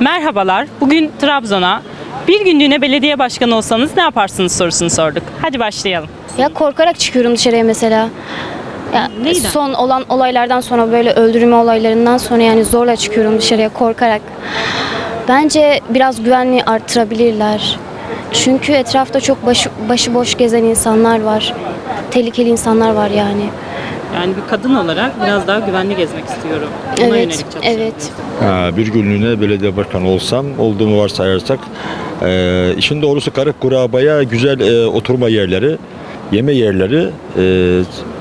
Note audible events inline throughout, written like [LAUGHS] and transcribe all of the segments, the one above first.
Merhabalar. Bugün Trabzon'a bir günlüğüne belediye başkanı olsanız ne yaparsınız sorusunu sorduk. Hadi başlayalım. Ya korkarak çıkıyorum dışarıya mesela. Ya Neyden? son olan olaylardan sonra böyle öldürme olaylarından sonra yani zorla çıkıyorum dışarıya korkarak. Bence biraz güvenliği arttırabilirler. Çünkü etrafta çok başı, başıboş gezen insanlar var. Tehlikeli insanlar var yani. Yani bir kadın olarak biraz daha güvenli gezmek istiyorum. Buna evet, evet. Ha, bir günlüğüne belediye başkanı olsam, olduğumu varsayarsak, e, işin doğrusu karık kurabaya güzel e, oturma yerleri, yeme yerleri, e,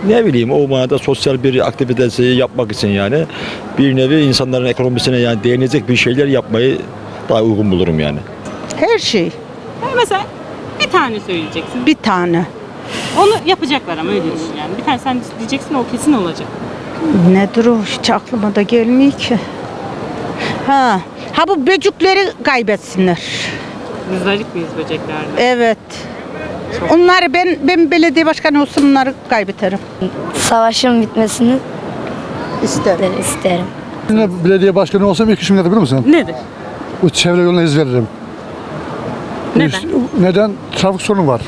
ne bileyim o manada sosyal bir aktivitesi yapmak için yani bir nevi insanların ekonomisine yani değinecek bir şeyler yapmayı daha uygun bulurum yani. Her şey mesela bir tane söyleyeceksin. bir tane. Onu yapacaklar ama öyle düşün yani. Bir tane sen diyeceksin o kesin olacak. Nedir o hiç aklıma da gelmiyor ki. Ha, ha bu böcükleri kaybetsinler. Müzdarip miyiz böceklerle? Evet. Onları ben ben belediye başkanı olsam onları kaybederim. Savaşın bitmesini İsterim. isterim. Yine belediye başkanı olsam ilk işim nedir biliyor musun? Nedir? Bu çevre yoluna iz veririm. Neden? Neden? Trafik sorunu var.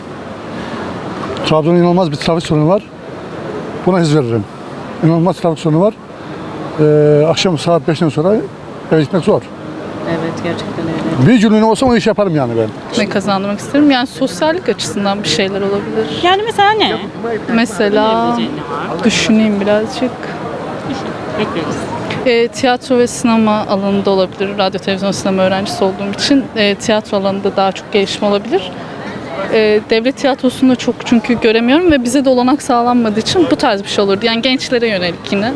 Trabzon'da inanılmaz bir trafik sorunu var. Buna iz veririm. İnanılmaz trafik sorunu var. Ee, akşam saat 5'ten sonra eve gitmek zor. Evet gerçekten öyle. Bir günlüğüne olsam o iş yaparım yani ben. Ne kazandırmak isterim? Yani sosyallik açısından bir şeyler olabilir. Yani mesela ne? Mesela düşüneyim birazcık. Bekleriz. E, tiyatro ve sinema alanında olabilir. Radyo, televizyon, sinema öğrencisi olduğum için e, tiyatro alanında daha çok gelişme olabilir. E, devlet tiyatrosunda çok çünkü göremiyorum ve bize de olanak sağlanmadığı için bu tarz bir şey olurdu. Yani gençlere yönelik yine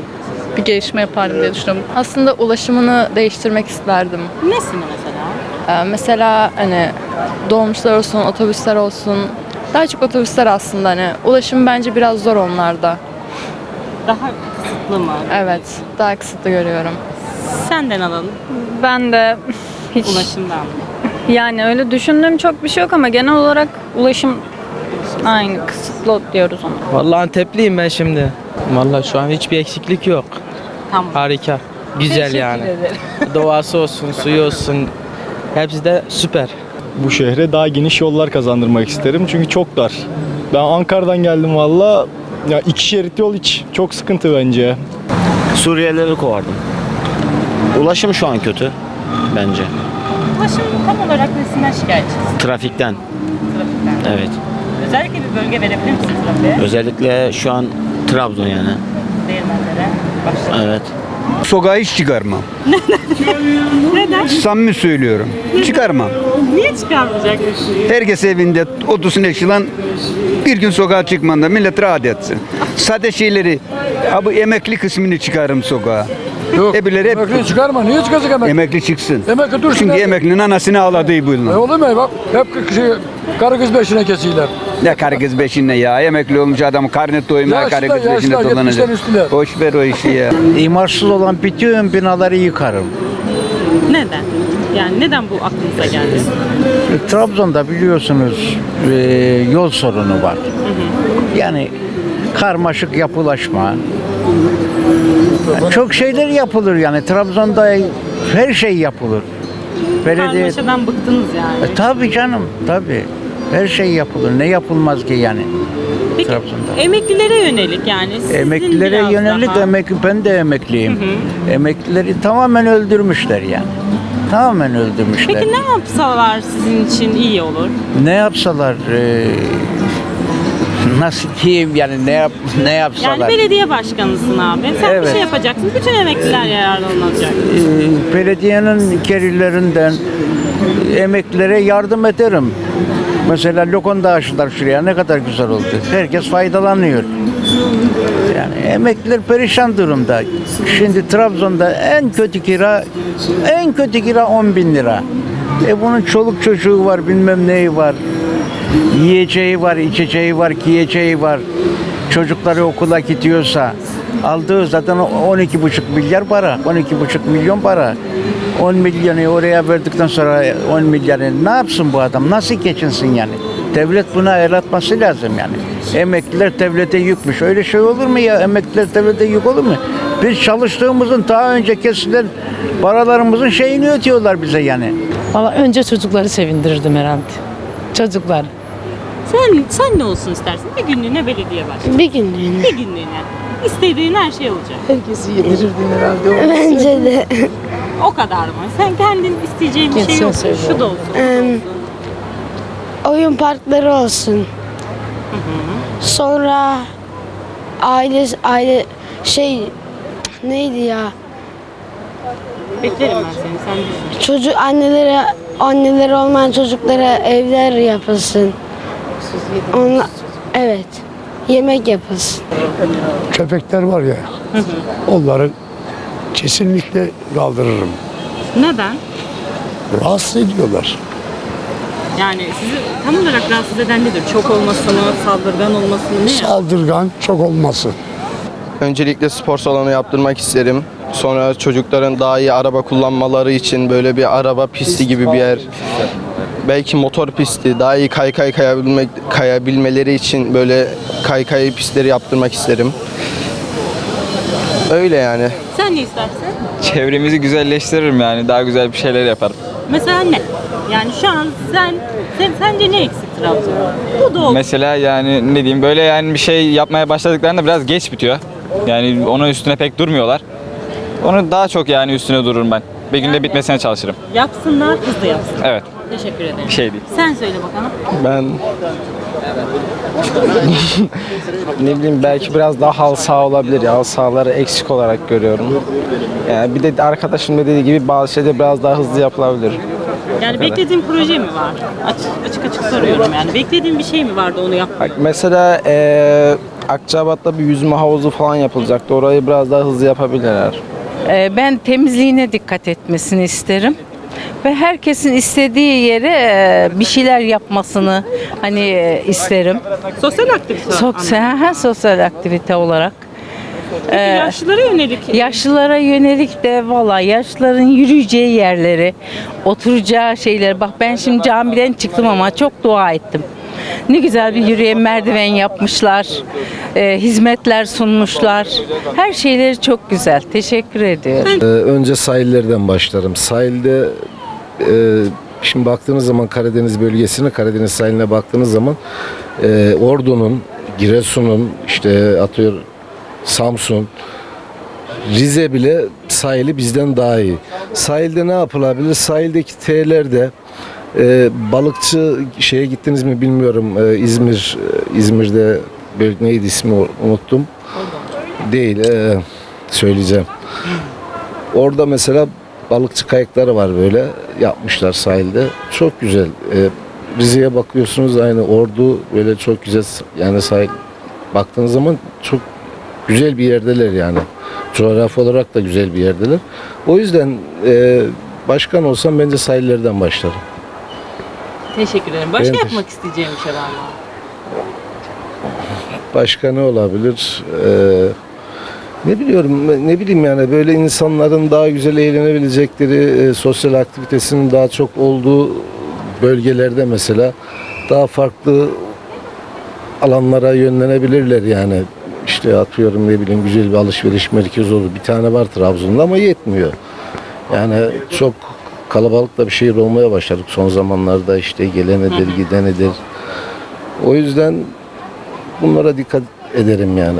bir gelişme yapardım diye düşünüyorum. Aslında ulaşımını değiştirmek isterdim. Nesini mesela? Ee, mesela hani dolmuşlar olsun, otobüsler olsun. Daha çok otobüsler aslında hani. Ulaşım bence biraz zor onlarda. Daha kısıtlı mı? Evet, daha kısıtlı görüyorum. Senden alalım. Ben de hiç Ulaşımdan. [LAUGHS] yani öyle düşündüğüm çok bir şey yok ama genel olarak ulaşım aynı kısıtlı diyoruz ona. Vallahi Antepliyim ben şimdi. Vallahi şu an hiçbir eksiklik yok. Tamam. Harika. Güzel yani. [LAUGHS] Doğası olsun, suyu olsun. Hepsi de süper. bu şehre daha geniş yollar kazandırmak isterim. Çünkü çok dar. Ben Ankara'dan geldim valla. Ya iki şerit yol hiç çok sıkıntı bence. Suriyelileri kovardım. Ulaşım şu an kötü bence. Ulaşım tam olarak nesinden şikayetçisiniz? Trafikten. Trafikten. Evet. Özellikle bir bölge verebilir misiniz trafiğe? Özellikle şu an Trabzon yani. Değirmenlere. Başlayalım. Evet. Sokağa hiç çıkarmam. Neden? Samimi söylüyorum. Çıkarmam. Niye çıkarmayacak? Herkes evinde otursun eşilan bir gün sokağa çıkmanda millet rahat etsin. Sade şeyleri, ha bu emekli kısmını çıkarım sokağa. Yok. Ebileri hep Emekli çıkarma. Niye çıkacak emekli? emekli çıksın. Emekli dursun. Çünkü ya. emeklinin anasını ağladığı bu E yıl. olur mu? Bak hep şey, karı kız beşine kesiyorlar. Ne karı kız beşinde ya. Emekli olmuş adam karnı doymuyor, karı kız yaşlılar, dolanacak. Boş ver o işi ya. [LAUGHS] İmarsız olan bütün binaları yıkarım. Neden? Yani neden bu aklınıza geldi? Trabzon'da biliyorsunuz e, yol sorunu var. Yani karmaşık yapılaşma. Çok şeyler yapılır yani. Trabzon'da her şey yapılır. Belediye... Karmaşadan bıktınız yani. E, tabii canım, tabii. Her şey yapılır. Ne yapılmaz ki yani Peki Trabzon'da? emeklilere yönelik yani sizin Emeklilere biraz yönelik daha... emek, ben de emekliyim. Emeklileri tamamen öldürmüşler yani. Tamamen öldürmüşler. Peki ne yapsalar sizin için iyi olur? Ne yapsalar e, nasıl diyeyim yani ne yap ne Yani yapsalar belediye başkanısın abi. Sen bir Evet. şey yapacaksın. Bütün emekliler yararlanacak. E, belediyenin gerilerinden emeklilere yardım ederim. Mesela lokonda açtılar şuraya ne kadar güzel oldu. Herkes faydalanıyor. Yani emekliler perişan durumda. Şimdi Trabzon'da en kötü kira en kötü kira 10 bin lira. E bunun çoluk çocuğu var bilmem neyi var. Yiyeceği var, içeceği var, giyeceği var. Çocukları okula gidiyorsa aldığı zaten 12,5 milyar para. 12,5 milyon para. 10 milyonu oraya verdikten sonra 10 milyarı ne yapsın bu adam? Nasıl geçinsin yani? Devlet buna el atması lazım yani. Emekliler devlete yükmüş. Öyle şey olur mu ya? Emekliler devlete yük olur mu? Biz çalıştığımızın daha önce kesilen paralarımızın şeyini ötüyorlar bize yani. Valla önce çocukları sevindirirdim herhalde. Çocuklar. Sen sen ne olsun istersin? Bir günlüğüne belediye başkanı. Bir günlüğüne. Bir günlüğüne. İstediğin her şey olacak. Herkesi yedirirdin herhalde. [LAUGHS] Bence de. O kadar mı? Sen kendin isteyeceğin bir şey Kesin yok. söyle. Şu da olsun. bu da Em, olsun. Oyun parkları olsun. Sonra aile aile şey neydi ya? Beklerim ben seni. Sen düşün. Çocuk annelere anneleri olmayan çocuklara evler yapılsın. Onla, evet. Yemek yapılsın. Köpekler var ya, onları kesinlikle kaldırırım. Neden? Rahatsız ediyorlar. Yani sizi tam olarak rahatsız eden nedir? Çok olması mı, saldırgan olması mı? Ne? Saldırgan çok olması. Öncelikle spor salonu yaptırmak isterim. Sonra çocukların daha iyi araba kullanmaları için böyle bir araba pisti gibi bir yer. Belki motor pisti, daha iyi kaykay kayabilmek, kayabilmeleri için böyle kaykay pistleri yaptırmak isterim. Öyle yani. Sen ne istersin? Çevremizi güzelleştiririm yani. Daha güzel bir şeyler yaparım. Mesela ne? Yani şu an sen, sen sence ne eksik Trabzon'da? Bu da oldu. Mesela yani ne diyeyim böyle yani bir şey yapmaya başladıklarında biraz geç bitiyor. Yani onun üstüne pek durmuyorlar. Onu daha çok yani üstüne dururum ben. Bir günde bitmesine çalışırım. Yapsınlar, hızlı yapsın. Evet. Teşekkür ederim. Bir şey değil. Sen söyle bakalım. Ben [LAUGHS] ne bileyim belki biraz daha halı saha olabilir ya. Halı sahaları eksik olarak görüyorum. Yani bir de arkadaşım da dediği gibi bazı şeyler biraz daha hızlı yapılabilir. Yani beklediğin proje mi var? Açık açık, açık soruyorum yani. Beklediğin bir şey mi vardı onu yap? Bak mesela eee Akçabat'ta bir yüzme havuzu falan yapılacaktı. Orayı biraz daha hızlı yapabilirler. Ee, ben temizliğine dikkat etmesini isterim. Ve herkesin istediği yere e, bir şeyler yapmasını hani e, isterim. Sosyal aktivite. Sosyal, ha, sosyal aktivite olarak. Peki Ee, yaşlılara yönelik. Yaşlılara yönelik de valla yaşlıların yürüyeceği yerleri, oturacağı şeyler. Bak ben şimdi camiden çıktım ama çok dua ettim. Ne güzel bir yürüyen merdiven yapmışlar. e, hizmetler sunmuşlar. Her şeyleri çok güzel. Teşekkür ediyorum. önce sahillerden başlarım. Sahilde e, şimdi baktığınız zaman Karadeniz bölgesine, Karadeniz sahiline baktığınız zaman e, Ordu'nun, Giresun'un, işte atıyor Samsun, Rize bile sahili bizden daha iyi. Sahilde ne yapılabilir? Sahildeki T'lerde e, balıkçı şeye gittiniz mi bilmiyorum. E, İzmir, İzmir'de neydi ismi unuttum. Değil, e, söyleyeceğim. Orada mesela balıkçı kayıkları var böyle yapmışlar sahilde. Çok güzel. E, Rize'ye bakıyorsunuz aynı Ordu böyle çok güzel yani sahil baktığınız zaman çok güzel bir yerdeler yani. Coğrafi olarak da güzel bir yerdeler. O yüzden e, başkan olsam bence sahillerden başlarım. Teşekkür ederim. Başka Benim yapmak isteyeceğim bir şey var mı? Başka ne olabilir? Ee, ne biliyorum, ne bileyim yani böyle insanların daha güzel eğlenebilecekleri, e, sosyal aktivitesinin daha çok olduğu bölgelerde mesela daha farklı alanlara yönlenebilirler yani. İşte atıyorum ne bileyim güzel bir alışveriş merkezi olur. Bir tane var Trabzon'da ama yetmiyor. Yani çok kalabalık da bir şehir olmaya başladık son zamanlarda işte gelen eder, giden eder. O yüzden bunlara dikkat ederim yani.